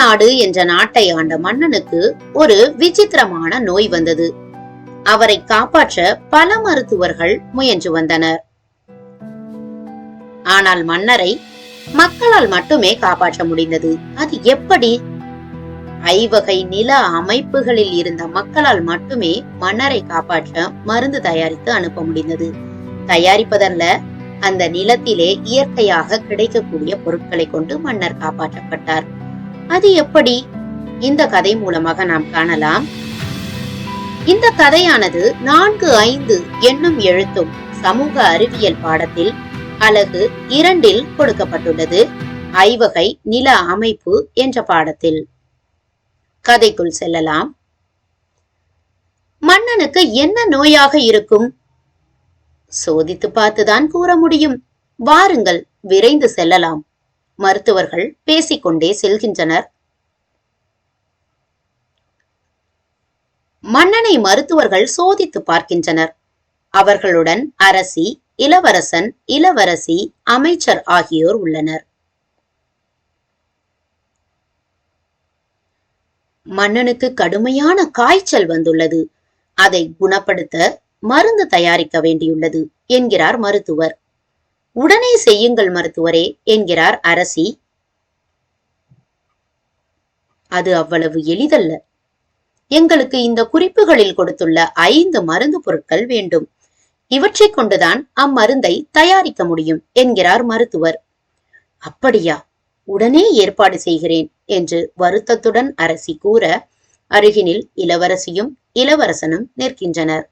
நாடு என்ற நாட்டை ஆண்ட மன்னனுக்கு ஒரு விசித்திரமான நோய் வந்தது. அவரை காப்பாற்ற பல மருத்துவர்கள் முயன்று வந்தனர். ஆனால் மன்னரை மக்களால் மட்டுமே காப்பாற்ற முடிந்தது. அது எப்படி? ஐவகை நில அமைப்புகளில் இருந்த மக்களால் மட்டுமே மன்னரை காப்பாற்ற மருந்து தயாரித்து அனுப்ப முடிந்தது. தயாரிப்பதல்ல அந்த நிலத்திலே இயற்கையாக கிடைக்கக்கூடிய பொருட்களை கொண்டு மன்னர் காப்பாற்றப்பட்டார். அது எப்படி? இந்த கதை மூலமாக நாம் காணலாம். இந்த கதையானது நான்கு ஐந்து என்னும் எழுத்தும் சமூக அறிவியல் பாடத்தில் அலகு இரண்டில் கொடுக்கப்பட்டுள்ளது. ஐவகை நில அமைப்பு என்ற பாடத்தில். கதைக்குள் செல்லலாம். மன்னனுக்கு என்ன நோயாக இருக்கும்? சோதித்து பார்த்துதான் கூற முடியும். வாருங்கள் விரைந்து செல்லலாம். மருத்துவர்கள் பேசிக்கொண்டே செல்கின்றனர். மன்னனை மருத்துவர்கள் சோதித்து பார்க்கின்றனர். அவர்களுடன் அரசி இளவரசன் இளவரசி அமைச்சர் ஆகியோர் உள்ளனர். மன்னனுக்கு கடுமையான காய்ச்சல் வந்துள்ளது. அதை குணப்படுத்த மருந்து தயாரிக்க வேண்டியுள்ளது என்கிறார் மருத்துவர். உடனே செய்யுங்கள் மருத்துவரே என்கிறார் அரசி. அது அவ்வளவு எளிதல்ல. எங்களுக்கு இந்த குறிப்புகளில் கொடுத்துள்ள ஐந்து மருந்து பொருட்கள் வேண்டும். இவற்றை கொண்டுதான் அம்மருந்தை தயாரிக்க முடியும் என்கிறார் மருத்துவர். அப்படியா? உடனே ஏற்பாடு செய்கிறேன் என்று வருத்தத்துடன் அரசி கூற அருகினில் இளவரசியும் இளவரசனும் நிற்கின்றனர்.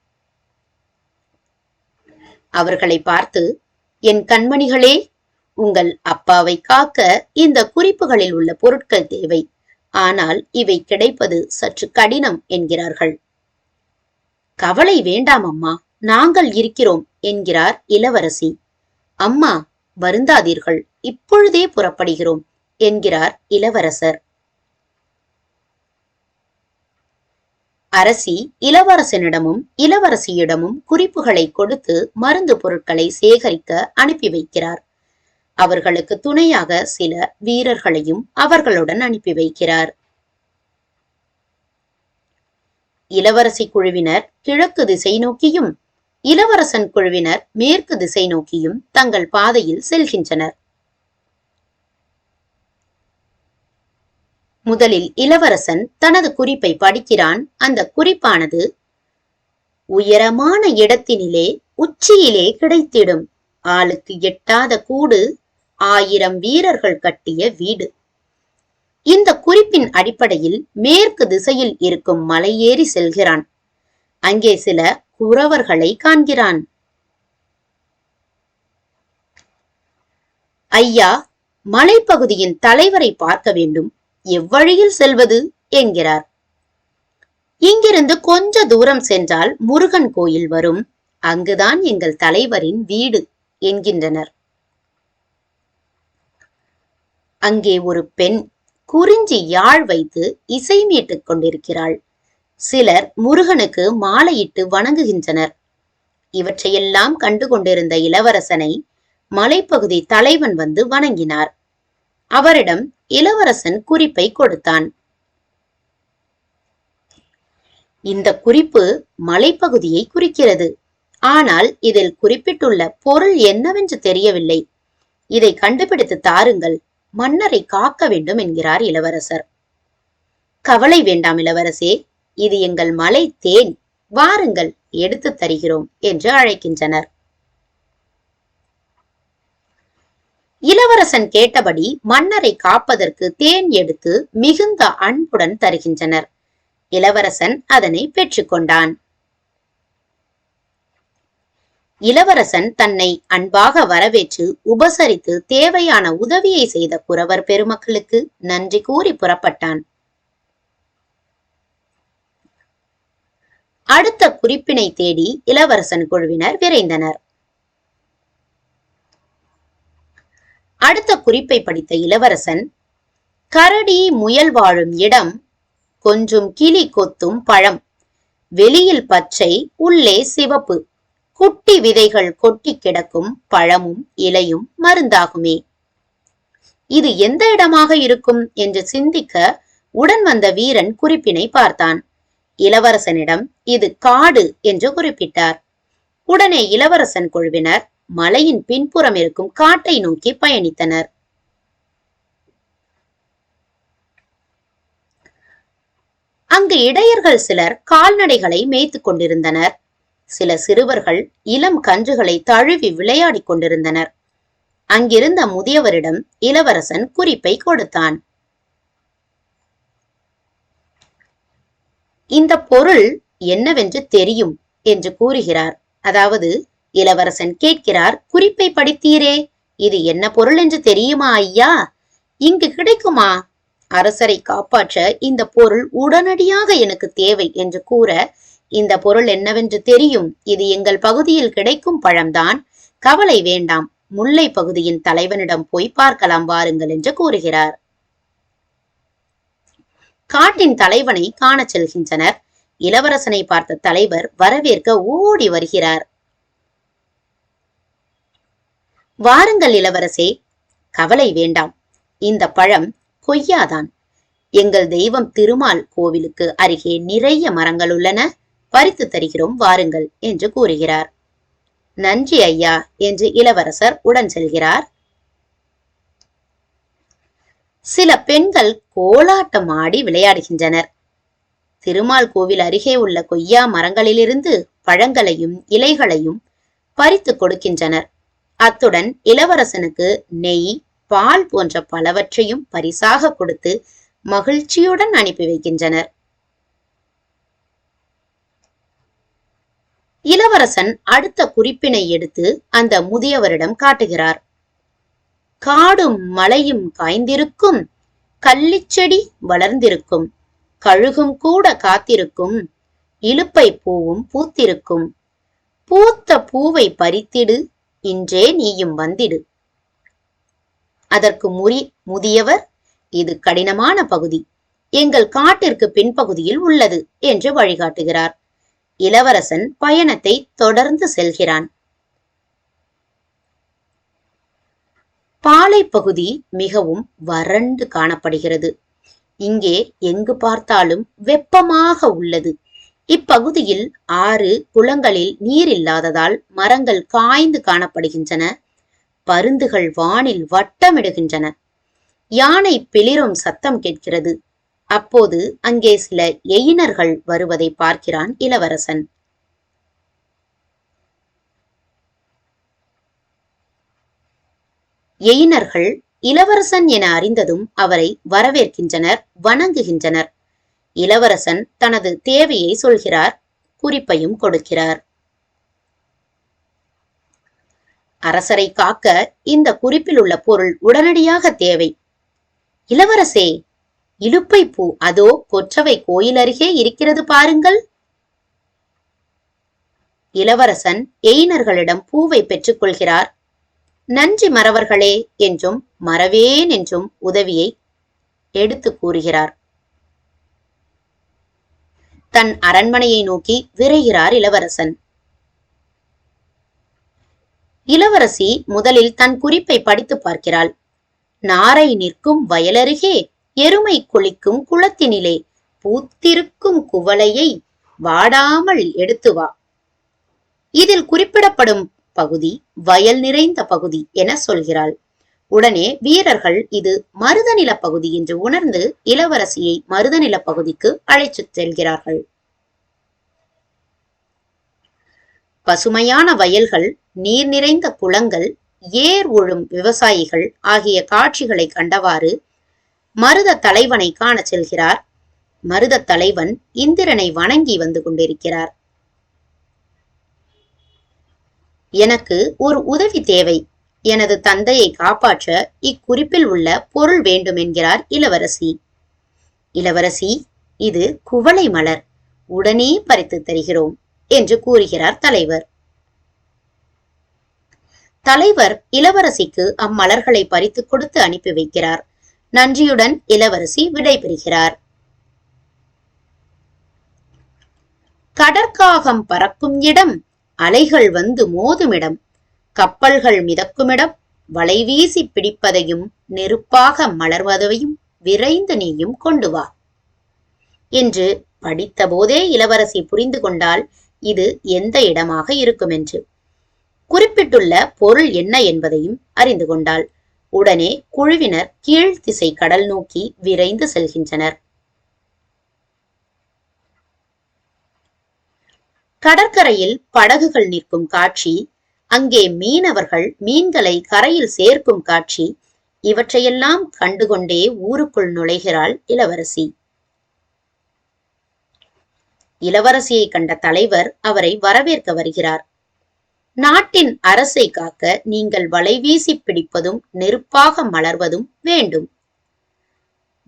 அவர்களை பார்த்து என் கண்மணிகளே உங்கள் அப்பாவை காக்க இந்த குறிப்புகளில் உள்ள பொருட்கள் தேவை. ஆனால் இவை கிடைப்பது சற்று கடினம் என்கிறார்கள். கவலை வேண்டாம் அம்மா நாங்கள் இருக்கிறோம் என்கிறார் இளவரசி. அம்மா வருந்தாதீர்கள் இப்பொழுதே புறப்படுகிறோம் என்கிறார் இளவரசர். அரசி இளவரசனிடமும் இளவரசியிடமும் குறிப்புகளை கொடுத்து மருந்து பொருட்களை சேகரிக்க அனுப்பி வைக்கிறார். அவர்களுக்கு துணையாக சில வீரர்களையும் அவர்களுடன் அனுப்பி வைக்கிறார். இளவரசி குழுவினர் கிழக்கு திசை நோக்கியும் இளவரசன் குழுவினர் மேற்கு திசை நோக்கியும் தங்கள் பாதையில் செல்கின்றனர். முதலில் இளவரசன் தனது குறிப்பை படிக்கிறான். அந்த குறிப்பானது உயரமான இடத்தினிலே உச்சியிலே கிடைத்திடும். ஆளுக்கு எட்டாத கூடு ஆயிரம் வீரர்கள் கட்டிய வீடு இந்த குறிப்பின் அடிப்படையில் மேற்கு திசையில் இருக்கும் மலையேறி செல்கிறான். அங்கே சில குறவர்களை காண்கிறான். ஐயா மலைப்பகுதியின் தலைவரை பார்க்க வேண்டும். எவ்வழியில் செல்வது? என்கிறார். இங்கிருந்து கொஞ்ச தூரம் சென்றால் முருகன் கோயில் வரும். அங்குதான் எங்கள் தலைவரின் வீடு என்கின்றனர். அங்கே ஒரு பெண் குறிஞ்சி யாழ் வைத்து இசை மீட்டுக் கொண்டிருக்கிறாள். சிலர் முருகனுக்கு மாலையிட்டு வணங்குகின்றனர். இவற்றையெல்லாம் கண்டு கொண்டிருந்த இளவரசனை மலைப்பகுதி தலைவன் வந்து வணங்கினார். அவரிடம் இளவரசன் குறிப்பை கொடுத்தான். இந்த குறிப்பு மலைப்பகுதியை குறிக்கிறது. ஆனால் இதில் குறிப்பிட்டுள்ள பொருள் என்னவென்று தெரியவில்லை. இதை கண்டுபிடித்து தாருங்கள். மன்னரை காக்க வேண்டும் என்கிறார் இளவரசர். கவலை வேண்டாம் இளவரசே. இது எங்கள் மலை தேன். வாருங்கள். எடுத்து தருகிறோம் என்று அழைக்கின்றனர். இளவரசன் கேட்டபடி மன்னரை காப்பதற்கு தேன் எடுத்து மிகுந்த அன்புடன் தருகின்றனர். இளவரசன் அதனை பெற்றுக்கொண்டான். இளவரசன் தன்னை அன்பாக வரவேற்று உபசரித்து தேவையான உதவியை செய்த குறவர் பெருமக்களுக்கு நன்றி கூறி புறப்பட்டான். அடுத்த குறிப்பினை தேடி இளவரசன் குழுவினர் விரைந்தனர். அடுத்த குறிப்பை படித்த இளவரசன் கரடி முயல் வாழும் இடம் கொஞ்சம் கிளி கொத்தும் பழம் வெளியில் பச்சை உள்ளே சிவப்பு குட்டி விதைகள் கொட்டி கிடக்கும் பழமும் இலையும் மருந்தாகுமே. இது எந்த இடமாக இருக்கும் என்று சிந்திக்க உடன் வந்த வீரன் குறிப்பினை பார்த்தான். இளவரசனிடம் இது காடு என்று குறிப்பிட்டார். உடனே இளவரசன் குழுவினர் மலையின் பின்புறம் இருக்கும் காட்டை நோக்கி பயணித்தனர். அங்கு இடையர்கள் சிலர் கால்நடைகளை மேய்த்துக் கொண்டிருந்தனர். சில சிறுவர்கள் இளம் கன்றுகளை தழுவி விளையாடிக் கொண்டிருந்தனர். அங்கிருந்த முதியவரிடம் இளவரசன் குறிப்பை கொடுத்தான். இந்த பொருள் என்னவென்று தெரியும் என்று கூறுகிறார். அதாவது இளவரசன் கேட்கிறார் குறிப்பை படித்தீரே இது என்ன பொருள் என்று தெரியுமா ஐயா? இங்கு கிடைக்குமா? அரசரை காப்பாற்ற இந்த பொருள் உடனடியாக எனக்கு தேவை என்று கூற இந்த பொருள் என்னவென்று தெரியும். இது எங்கள் பகுதியில் கிடைக்கும் பழம்தான். கவலை வேண்டாம். முல்லை பகுதியின் தலைவனிடம் போய் பார்க்கலாம் வாருங்கள் என்று கூறுகிறார். காட்டின் தலைவனை காணச் செல்கின்றனர். இளவரசனை பார்த்த தலைவர் வரவேற்க ஓடி வருகிறார். வாருங்கள் இளவரசே. கவலை வேண்டாம். இந்த பழம் கொய்யாதான் எங்கள் தெய்வம் திருமால் கோவிலுக்கு அருகே நிறைய மரங்கள் உள்ளன. பறித்து தருகிறோம் வாருங்கள் என்று கூறுகிறார். நன்றி ஐயா என்று இளவரசர் உடன் செல்கிறார். சில பெண்கள் கோலாட்டம் ஆடி விளையாடுகின்றனர். திருமால் கோவில் அருகே உள்ள கொய்யா மரங்களிலிருந்து பழங்களையும் இலைகளையும் பறித்து கொடுக்கின்றனர். அத்துடன் இளவரசனுக்கு நெய் பால் போன்ற பலவற்றையும் பரிசாக கொடுத்து மகிழ்ச்சியுடன் அனுப்பி வைக்கின்றனர். இளவரசன் அடுத்த குறிப்பினை எடுத்து அந்த முதியவரிடம் காட்டுகிறார். காடும் மலையும் காய்ந்திருக்கும் கள்ளிச்செடி வளர்ந்திருக்கும் கழுகும் கூட காத்திருக்கும் இலுப்பை பூவும் பூத்திருக்கும். பூத்த பூவை பறித்திடு இன்றே நீயும் வந்திடு. அதற்கு முறி முதியவர் இது கடினமான பகுதி. எங்கள் காட்டிற்கு பின்பகுதியில் உள்ளது என்று வழிகாட்டுகிறார். இளவரசன் பயணத்தை தொடர்ந்து செல்கிறான். பாலை பகுதி மிகவும் வறண்டு காணப்படுகிறது. இங்கே எங்கு பார்த்தாலும் வெப்பமாக உள்ளது. இப்பகுதியில் ஆறு குளங்களில் நீர் இல்லாததால் மரங்கள் காய்ந்து காணப்படுகின்றன. பருந்துகள் வானில் வட்டமிடுகின்றன. யானை பிளிரும் சத்தம் கேட்கிறது. அப்போது அங்கே சில எயினர்கள் வருவதை பார்க்கிறான் இளவரசன். எயினர்கள் இளவரசன் என அறிந்ததும் அவரை வரவேற்கின்றனர் வணங்குகின்றனர். இளவரசன் தனது தேவையை சொல்கிறார் குறிப்பையும் கொடுக்கிறார். அரசரை காக்க இந்த குறிப்பில் உள்ள பொருள் உடனடியாக தேவை. இளவரசே இலுப்பை பூ அதோ கொற்றவை கோயில் அருகே இருக்கிறது பாருங்கள். இளவரசன் எயினர்களிடம் பூவை பெற்றுக்கொள்கிறார் நன்றி மறவர்களே என்றும் மறவேன் என்றும் உதவியை எடுத்து கூறுகிறார். தன் அரண்மனையை நோக்கி விரைகிறார் இளவரசன். இளவரசி முதலில் தன் குறிப்பை படித்து பார்க்கிறாள். நாரை நிற்கும் வயலருகே எருமை குளிக்கும் குளத்தினிலே பூத்திருக்கும் குவளையை வாடாமல் எடுத்து வா. இதில் குறிப்பிடப்படும் பகுதி வயல் நிறைந்த பகுதி என சொல்கிறாள். உடனே வீரர்கள் இது மருதநில பகுதி என்று உணர்ந்து இளவரசியை மருதநில பகுதிக்கு அழைத்துச் செல்கிறார்கள். பசுமையான வயல்கள் நீர் நிறைந்த குளங்கள் ஏர் ஒழும் விவசாயிகள் ஆகிய காட்சிகளை கண்டவாறு மருத தலைவனை காண செல்கிறார். மருத தலைவன் இந்திரனை வணங்கி வந்து கொண்டிருக்கிறார். எனக்கு ஒரு உதவி தேவை. எனது தந்தையை காப்பாற்ற இக்குறிப்பில் உள்ள பொருள் வேண்டும் என்கிறார் இளவரசி. இளவரசி இது குவளை மலர். உடனே பறித்து தருகிறோம் என்று கூறுகிறார் தலைவர். தலைவர் இளவரசிக்கு அம்மலர்களை பறித்து கொடுத்து அனுப்பி வைக்கிறார். நன்றியுடன் இளவரசி விடைபெறுகிறார் கடற்காகம் பறக்கும் இடம் அலைகள் வந்து மோதுமிடம். கப்பல்கள் மிதக்குமிடம் வலைவீசி பிடிப்பதையும் நெருப்பாக மலர்வதையும் விரைந்து நீயும் கொண்டு வா. என்று படித்தபோதே இளவரசி புரிந்து கொண்டால் இது எந்த இடமாக இருக்கும் என்று குறிப்பிட்டுள்ள பொருள் என்ன என்பதையும் அறிந்து கொண்டாள். உடனே குழுவினர் கீழ் திசை கடல் நோக்கி விரைந்து செல்கின்றனர். கடற்கரையில் படகுகள் நிற்கும் காட்சி அங்கே மீனவர்கள் மீன்களை கரையில் சேர்க்கும் காட்சி இவற்றையெல்லாம் கண்டுகொண்டே ஊருக்குள் நுழைகிறாள் இளவரசி. இளவரசியை கண்ட தலைவர் அவரை வரவேற்க வருகிறார். நாட்டின் அரசை காக்க நீங்கள் வலைவீசி பிடிப்பதும் நெருப்பாக மலர்வதும் வேண்டும்.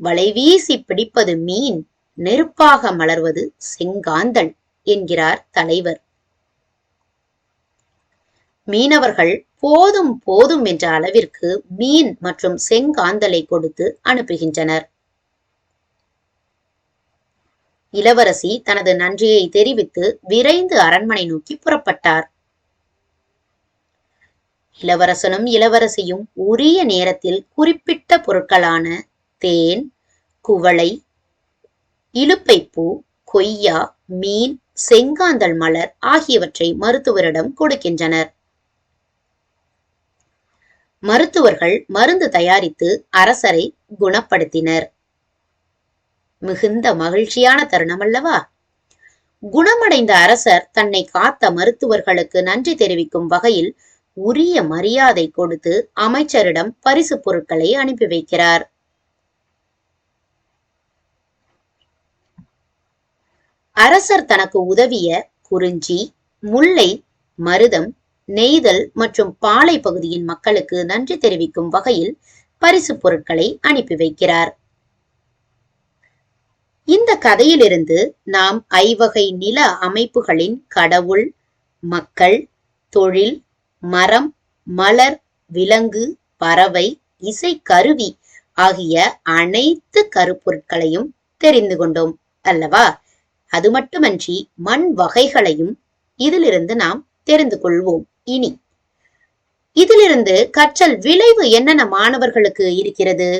வலைவீசி பிடிப்பது மீன் நெருப்பாக மலர்வது செங்காந்தள் என்கிறார் தலைவர். மீனவர்கள் போதும் போதும் என்ற அளவிற்கு மீன் மற்றும் செங்காந்தலை கொடுத்து அனுப்புகின்றனர். இளவரசி தனது நன்றியை தெரிவித்து விரைந்து அரண்மனை நோக்கி புறப்பட்டார். இளவரசனும் இளவரசியும் உரிய நேரத்தில் குறிப்பிட்ட பொருட்களான தேன் குவளை இலுப்பைப்பூ கொய்யா மீன் செங்காந்தல் மலர் ஆகியவற்றை மருத்துவரிடம் கொடுக்கின்றனர். மருத்துவர்கள் மருந்து தயாரித்து அரசரை குணப்படுத்தினர். மிகுந்த மகிழ்ச்சியான தருணம் அல்லவா? குணமடைந்த அரசர் தன்னை காத்த மருத்துவர்களுக்கு நன்றி தெரிவிக்கும் வகையில் உரிய மரியாதை கொடுத்து அமைச்சரிடம் பரிசு பொருட்களை அனுப்பி வைக்கிறார். அரசர் தனக்கு உதவிய குறிஞ்சி முல்லை மருதம் நெய்தல் மற்றும் பாலை பகுதியின் மக்களுக்கு நன்றி தெரிவிக்கும் வகையில் பரிசு பொருட்களை அனுப்பி வைக்கிறார். இந்த கதையிலிருந்து நாம் ஐவகை நில அமைப்புகளின் கடவுள் மக்கள் தொழில் மரம் மலர் விலங்கு பறவை இசை கருவி ஆகிய அனைத்து கருப்பொருட்களையும் தெரிந்து கொண்டோம் அல்லவா? அது மட்டுமன்றி மண் வகைகளையும் இதிலிருந்து நாம் தெரிந்து கொள்வோம். இனி. இதிலிருந்து கற்றல் விளைவு என்னென்ன மாணவர்களுக்கு இருக்கிறது?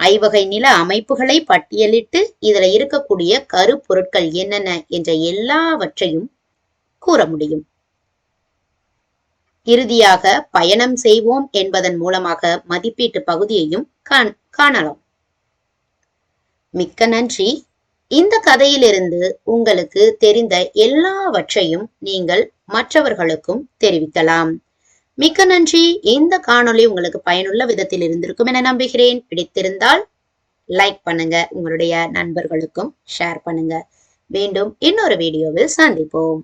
ஐவகை நில அமைப்புகளை பட்டியலிட்டு இதுல இருக்கக்கூடிய கருப்பொருட்கள் என்னென்ன என்ற எல்லாவற்றையும் கூற முடியும். இறுதியாக பயணம் செய்வோம் என்பதன் மூலமாக மதிப்பீட்டு பகுதியையும் காணலாம். மிக்க நன்றி. இந்த கதையிலிருந்து உங்களுக்கு தெரிந்த எல்லாவற்றையும் நீங்கள் மற்றவர்களுக்கும் தெரிவிக்கலாம். மிக்க நன்றி. இந்த காணொளி உங்களுக்கு பயனுள்ள விதத்தில் இருந்திருக்கும் என நம்புகிறேன். பிடித்திருந்தால் லைக் பண்ணுங்க. உங்களுடைய நண்பர்களுக்கும் ஷேர் பண்ணுங்க. மீண்டும் இன்னொரு வீடியோவில் சந்திப்போம்.